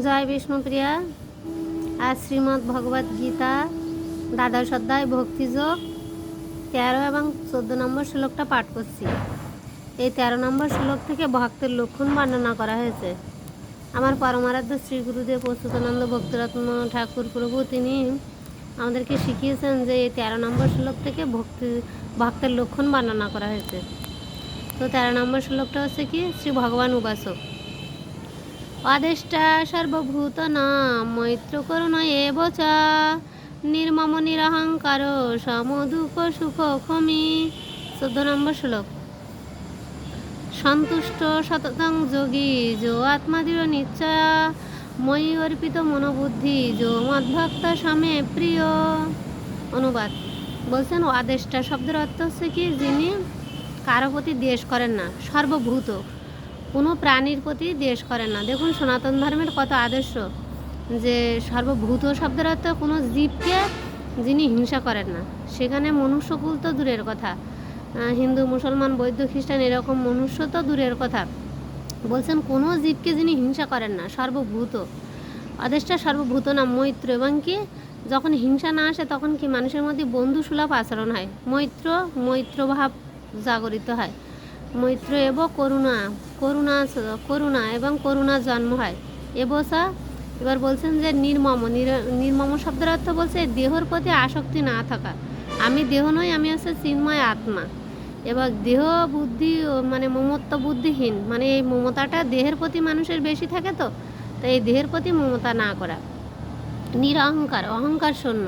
জয় বিষ্ণুপ্রিয়া। আর শ্রীমদ্ ভগবদ গীতা, দ্বাদশ অধ্যায় ভক্তিযোগ তেরো এবং চোদ্দ নম্বর শ্লোকটা পাঠ করছি। এই তেরো নম্বর শ্লোক থেকে ভক্তের লক্ষণ বর্ণনা করা হয়েছে। আমার পরমারাধ্য শ্রী গুরুদেব প্রস্তুতানন্দ ভক্তিরত্ন ঠাকুর প্রভু, তিনি আমাদেরকে শিখিয়েছেন যে এই তেরো নম্বর শ্লোক থেকে ভক্তি, ভক্তের লক্ষণ বর্ণনা করা হয়েছে। তো তেরো নম্বর শ্লোকটা হচ্ছে কি? শ্রী ভগবান উপাসক। অদেষ্টা সর্বভূত না মৈত্র করুণ এব নির্মম নিরহংকার, সমদুঃখ সুখ ক্ষমি। চোদ্দ নম্বর শ্লোক। সন্তুষ্ট সততং যোগী, যো আত্মাদৃঢ় নিশ্চয়া। মই অর্পিত মনোবুদ্ধি, যো মদ্ভক্ত সমে প্রিয়। অনুবাদ। বলছেন আদেশটা শব্দের অর্থ হচ্ছে কি, যিনি কারও প্রতি দেশ করেন না, সর্বভূত। কোনো প্রাণীর প্রতি দেশ করেন না। দেখুন, সনাতন ধর্মের কত আদর্শ যে সর্বভূত শব্দের অর্থ কোনো জীবকে যিনি হিংসা করেন না। সেখানে মনুষ্যকুল তো দূরের কথা। হিন্দু, মুসলমান, বৌদ্ধ, খ্রিস্টান এরকম মনুষ্য তো দূরের কথা। বলছেন, কোনো জীবকে যিনি হিংসা করেন না, সর্বভূত। আদেশটা সর্বভূত না, মৈত্র। এবং কি, যখন হিংসা না আসে, তখন কি মানুষের মধ্যে বন্ধু সুলভ আচরণ হয়? মৈত্র, মৈত্রভাব জাগরিত হয়। মৈত্র এব করুণা করুণা করুণা এবং করুণা জন্ম হয়। এবসা এবার বলছেন যে নির্মম নির্মম শব্দের অর্থ বলছে দেহর প্রতি আসক্তি না থাকা। আমি দেহ নই, আমি হচ্ছে চিন্ময় আত্মা। এবার দেহ বুদ্ধি মানে মমত্ব বুদ্ধিহীন মানে এই মমতাটা দেহের প্রতি মানুষের বেশি থাকে তো, তাই এই দেহের প্রতি মমতা না করা। নিরহংকার, অহংকার শূন্য।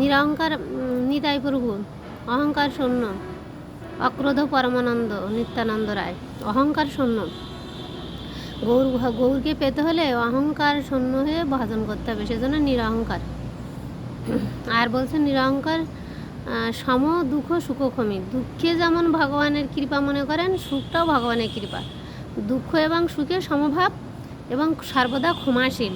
নিরহংকার নিতাই প্রভু, অহংকার শূন্য। অক্রোধ পরমানন্দ, নিত্যানন্দ রায়। অহংকার শূন্য। গৌর গৌরকে পেতে হলে অহংকার শূন্য হয়ে ভজন করতে হবে, সেজন্য নিরহংকার। আর বলছেন, নিরহংকার সম দুঃখ, সুখ, ক্ষমি। দুঃখে যেমন ভগবানের কৃপা মনে করেন, সুখটাও ভগবানের কৃপা। দুঃখ এবং সুখে সমভাব এবং সর্বদা ক্ষমাশীল।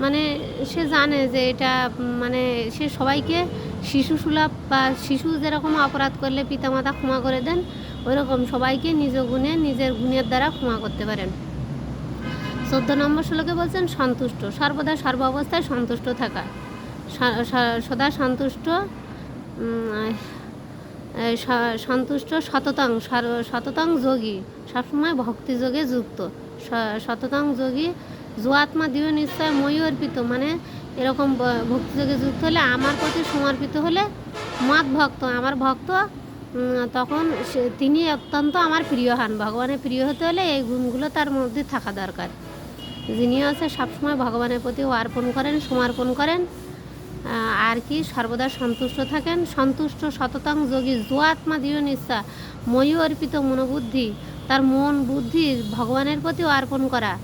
মানে সে জানে যে এটা মানে সে সবাইকে শিশু সুলভ বা শিশু যেরকম অপরাধ করলে পিতামাতা ক্ষমা করে দেন, ওইরকম সবাইকে নিজ গুণে, নিজের গুণের দ্বারা ক্ষমা করতে পারেন। চোদ্দ নম্বর শ্লোকে বলছেন, সন্তুষ্ট। সর্বদা সর্ব অবস্থায় সন্তুষ্ট থাকা। সদা সন্তুষ্ট সন্তুষ্ট সততং। সততং যোগী। সবসময় ভক্তি যোগে যুক্ত। সততং যোগী। যো আত্মা দৃঢ় নিশ্চয় মই অর্পিত মানে এরকম ব- ভক্তি যোগে যুক্ত হলে, আমার প্রতি সমর্পিত হলে মত ভক্ত, আমার ভক্ত তখন সে- তিনি অত্যন্ত আমার প্রিয় হন ভগবানের প্রিয় হতে হলে এই গুণগুলো তার মধ্যে থাকা দরকার। যিনি আছে, সবসময় ভগবানের প্রতি অর্পণ করেন, সমর্পণ করেন আর কি সর্বদা সন্তুষ্ট থাকেন। সন্তুষ্ট, সততাং যোগী যো আত্মা দৃঢ় নিষ্ঠা মই অর্পিত মনোবুদ্ধি, তার মন বুদ্ধি, ভগবানের প্রতি অর্পণ করা।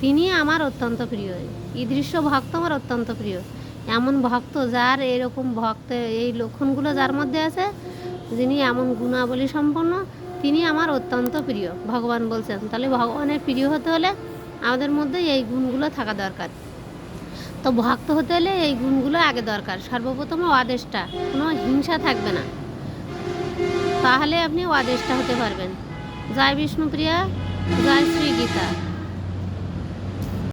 তিনি আমার অত্যন্ত প্রিয়। এই দৃশ্য ভক্ত আমার অত্যন্ত প্রিয়। এমন ভক্ত যার এরকম ভক্ত, এই লক্ষণগুলো যার মধ্যে আছে, যিনি এমন গুণাবলী সম্পন্ন, তিনি আমার অত্যন্ত প্রিয়। ভগবান বলছেন, তাহলে ভগবানের প্রিয় হতে হলে আমাদের মধ্যে এই গুণগুলো থাকা দরকার। তো ভক্ত হতে হলে এই গুণগুলো আগে দরকার। সর্বপ্রথম আদেশটা, কোনো হিংসা থাকবে না। তাহলে আপনি আদেশটা হতে পারবেন। জয় বিষ্ণুপ্রিয়া, জয় শ্রী গীতা